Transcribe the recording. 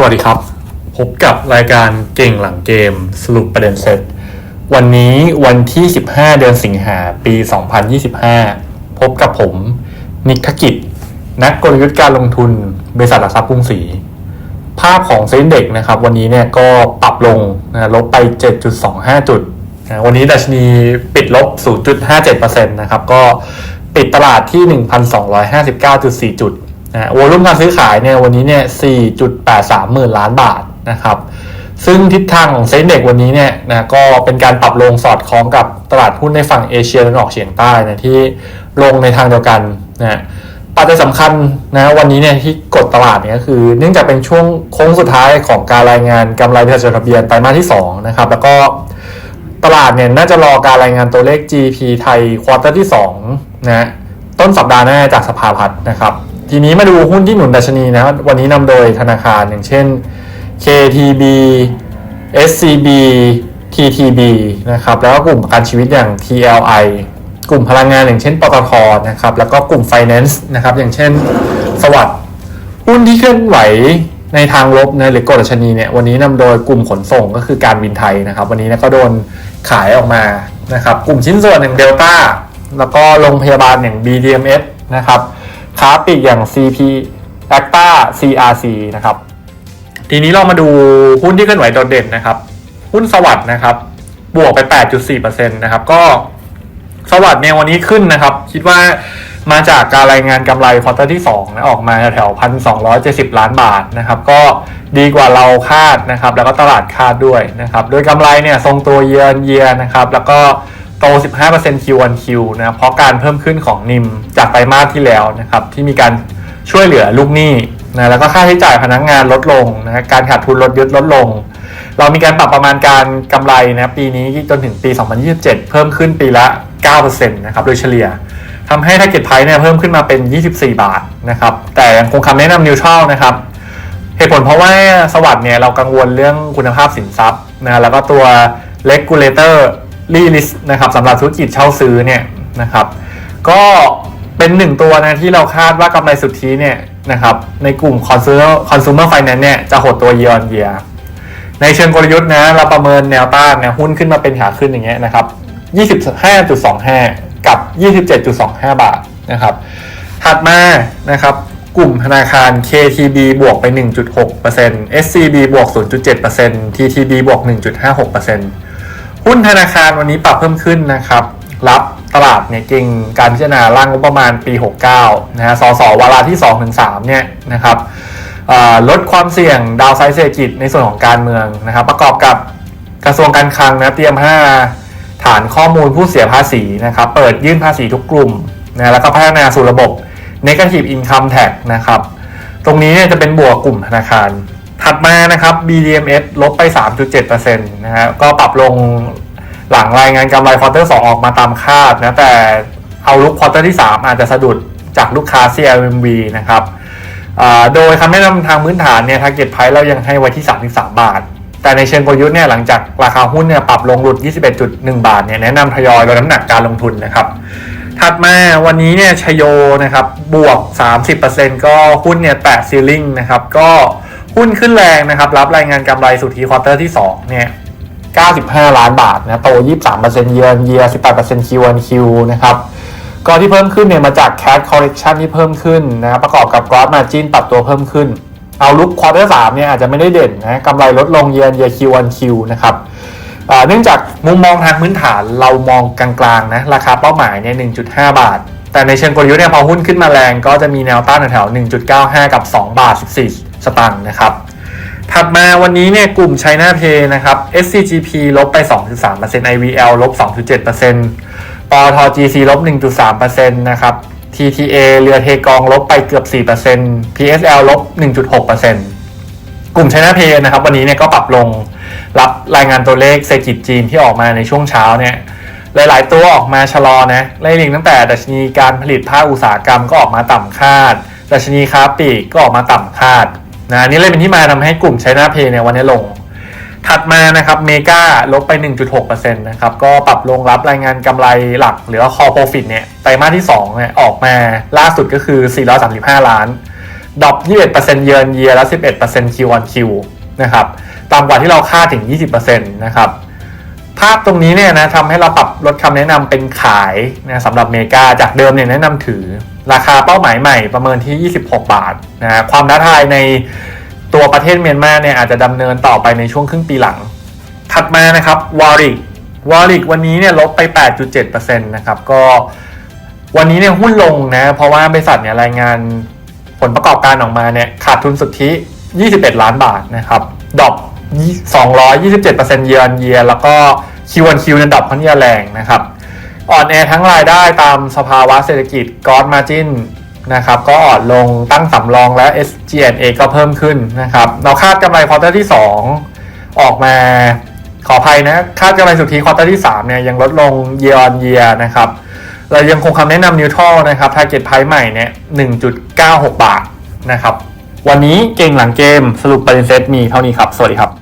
สวัสดีครับ พบกับรายการเก่งหลังเกมสรุปประเด็นเซตวันนี้วันที่ 15 เดือนสิงหาปี 2025 พบกับผม นิกธกิจ นักกลยุทธ์การลงทุน บริษัทหลักทรัพย์กรุงศรีภาพของเซ็นเด็กนะครับ วันนี้เนี่ยก็ปรับลงนะลบไป 7.25 จุดนะวันนี้ดัชนีปิดลบ 0.57%นะครับ ก็ปิดตลาดที่ 1,259.4 จุด นะวอลุ่มการซื้อขายเนี่ยวันนี้เนี่ย 4.83 หมื่นล้านบาทนะครับ ซึ่งทิศทางของเซ็นเด็กวันนี้เนี่ยนะก็เป็นการปรับลงสอดคล้องกับตลาดหุ้นในฝั่งเอเชียตะวันออกเฉียงใต้นะที่ลงในทางเดียวกันนะปัจจัยสำคัญนะวันนี้เนี่ยที่กดตลาดเนี่ยก็คือ เนื่องจากเป็นช่วงโค้งสุดท้ายของการรายงานกำไรบริษัทจดทะเบียนไตรมาสที่2นะครับแล้วก็ตลาดเนี่ยน่าจะรอการรายงานตัวเลข GP ไทยควอเตอร์ที่2นะต้นสัปดาห์หน้าจากสภาพัฒน์นะครับ ทีนี้มาดูหุ้นที่หนุนดัชนีนะครับวันนี้นำโดยธนาคารอย่างเช่น KTB SCB TTB นะครับแล้วก็กลุ่มประกันชีวิตอย่าง TLI กลุ่มพลังงานอย่างเช่นปตทนะครับแล้วก็กลุ่ม Finance นะครับอย่างเช่นสวัสด์หุ้นที่เคลื่อนไหวในทางลบนะหรือกดดัชนีเนี่ยวันนี้นำโดยกลุ่มขนส่งก็คือการบินไทยนะครับ วันนี้นะก็โดนขายออกมานะครับ กลุ่มชิ้นส่วนอย่างเดลต้าแล้วก็โรงพยาบาลอย่าง BDMS นะครับ ค้าปลีกอย่าง CP Acta CRC นะครับ ทีนี้เรามาดูหุ้นที่เคลื่อนไหวโดดเด่นนะครับ หุ้นสวัสด์นะครับ บวกไป 8.4%นะครับ ก็สวัสด์เนี่ยวันนี้ขึ้นนะครับ คิดว่ามาจากการรายงานกำไรควอเตอร์ที่2นะออกมาแถวพันสองล้านบาทนะครับ ก็ดีกว่าเราคาดนะครับ แล้วก็ตลาดคาดด้วยนะครับ โดยกำไรเนี่ยทรงตัวเยียร์เยียนะครับ แล้วก็ โต 15% Q on Q นะครับเพราะการเพิ่มขึ้นของนิมจากไตรมาสที่แล้วนะครับที่มีการช่วยเหลือลูกหนี้นะแล้วก็ค่าใช้จ่ายพนักงานลดลงนะการขาดทุนลดยึดลดลง เรามีการปรับประมาณการกำไรนะปีนี้จนถึงปี 2027 เพิ่มขึ้นปีละ 9%นะครับโดยเฉลี่ยทำให้ target price เนี่ยเพิ่มขึ้นมาเป็น 24 บาทนะครับแต่ยังคงคำแนะนำ neutral นะครับเหตุผลเพราะว่าสวัสด์เนี่ยเรากังวลเรื่องคุณภาพสินทรัพย์นะแล้วก็ตัว regulator release นะครับสำหรับธุรกิจเช่าซื้อเนี่ยนะครับ ก็เป็นหนึ่งตัวนะที่เราคาดว่ากำไรสุทธิเนี่ยนะครับในกลุ่ม consumer consumer finance เนี่ยจะหดตัว year on year ในเชิงกลยุทธ์นะเราประเมินแนวต้านเนี่ยหุ้นขึ้นมาเป็นขาขึ้นอย่างเงี้ยนะครับ25.25 กับ 27.25 บาทนะครับ ถัดมานะครับกลุ่มธนาคาร KTB บวกไป 1.6% SCB บวก 0.7% TTB บวก 1.56% หุ้นธนาคารวันนี้ปรับเพิ่มขึ้นนะครับ รับตลาดเนี่ยเก่งการพิจารณาร่างงบประมาณปี 69 นะฮะสสวาระที่ 2-3 เนี่ยนะครับลดความเสี่ยงดาวไซด์เศรษฐกิจในส่วนของการเมืองนะครับ ประกอบกับกระทรวงการคลังนะเตรียมห้าฐานข้อมูลผู้เสียภาษีนะครับ เปิดยื่นภาษีทุกกลุ่มนะแล้วก็พัฒนาสู่ระบบ Negative Income Tax นะครับ ตรงนี้เนี่ยจะเป็นบวกกลุ่มธนาคาร ถัดมานะครับ BDMs ลบไป 3.7%นะฮะก็ปรับลงหลังรายงานกำไรควอเตอร์ 2 ออกมาตามคาดนะ แต่เอาลุกควอเตอร์ที่ 3 อาจจะสะดุดจากลูกค้า CLMV นะครับโดยคำแนะนำทางพื้นฐานเนี่ย target price เรายังให้ไว้ที่ 33 บาท แต่ในเชิงกลยุทธ์เนี่ยหลังจากราคาหุ้นเนี่ยปรับลงหลุด 21.1 บาทเนี่ยแนะนำทยอยลดน้ำหนักการลงทุนนะครับ ถัดมาวันนี้เนี่ยชโยนะครับบวก 30%ก็หุ้นเนี่ยแตะซีลิงนะครับก็ หุ้นขึ้นแรงนะครับรับรายงานกำไรสุทธิควอเตอร์ที่2เนี่ย95 ล้านบาทนะโต 23%เยือนเยีย18% Q on Q นะครับก็ที่เพิ่มขึ้นเนี่ยมาจาก cash collection ที่เพิ่มขึ้นนะครับประกอบกับ gross margin ปรับตัวเพิ่มขึ้น เอาลุกควอเตอร์3เนี่ยอาจจะไม่ได้เด่นนะกำไรลดลงเยือนเยีย Q on Q นะครับเนื่องจากมุมมองทางพื้นฐานเรามองกลางๆนะราคาเป้าหมายเนี่ย 1.5 บาท แต่ในเชิงกลยุทธ์เนี่ยพอหุ้นขึ้นมาแรงก็จะมีแนวต้านแถวๆ1.95 กับ 2 บาท 14 สตางค์นะครับ ถัดมาวันนี้เนี่ยกลุ่ม China Pay นะครับ SCGP ลบไป 2.3% IVL ลบ 2.7%ปตท GC ลบ 1.3%นะครับ TTA เรือเทกองลบไปเกือบ 4% PSL ลบ 1.6%กลุ่ม China Pay นะครับ วันนี้เนี่ยก็ปรับลงรับรายงานตัวเลขเศรษฐกิจจีนที่ออกมาในช่วงเช้าเนี่ยหลาย ๆ ตัวออกมาชะลอนะไล่เรียงตั้งแต่ดัชนีการผลิตภาคอุตสาหกรรมก็ออกมาต่ำคาด ดัชนีค้าปลีกก็ออกมาต่ำคาด นะนี่เลยเป็นที่มาทำให้กลุ่ม China Pay เนี่ยวันนี้ลง ถัดมานะครับเมกาลบไป 1.6%นะครับก็ปรับลงรับรายงานกำไรหลักหรือว่า core profit เนี่ยไตรมาสที่2เนี่ยออกมาล่าสุดก็คือ 435 ล้านดรอป21%เยือนเยียและ 11% Q on Q นะครับต่ำกว่าที่เราคาดถึง 20%นะครับภาพตรงนี้เนี่ยนะทำให้เราปรับลดคำแนะนำเป็นขายนะสำหรับเมกาจากเดิมเนี่ยแนะนำถือ ราคาเป้าหมายใหม่ประเมินที่ 26 บาทนะความท้าทายในตัวประเทศเมียนมาเนี่ยอาจจะดำเนินต่อไปในช่วงครึ่งปีหลัง ถัดมานะครับวอริกวอริกวันนี้เนี่ยลบไป 8.7%นะครับก็วันนี้เนี่ยหุ้นลงนะเพราะว่าบริษัทเนี่ยรายงานผลประกอบการออกมาเนี่ยขาดทุนสุทธิ 21 ล้านบาทนะครับดอป227%เยือนเยียแล้วก็ Q1Q เนี่ยดอปค่อนข้างแรงนะครับ อ่อนแอทั้งรายได้ตามสภาวะเศรษฐกิจกอ s มาจินนะครับก็อ่อนลงตั้งสำรองและ SG&A ก็เพิ่มขึ้นนะครับเราคาดกำไรควอเตอร์ที่ 2 ออกมาขออภัยนะคาดกำไรสุทธิควอเตอร์ที่3เนี่ยยังลดลง year on year นะครับเรายังคงคำแนะนำ neutral นะครับ target price ใหม่เนี่ย1.96 บาทนะครับวันนี้เก่งหลังเกมสรุปประเด็นเซตมีเท่านี้ครับ สวัสดีครับ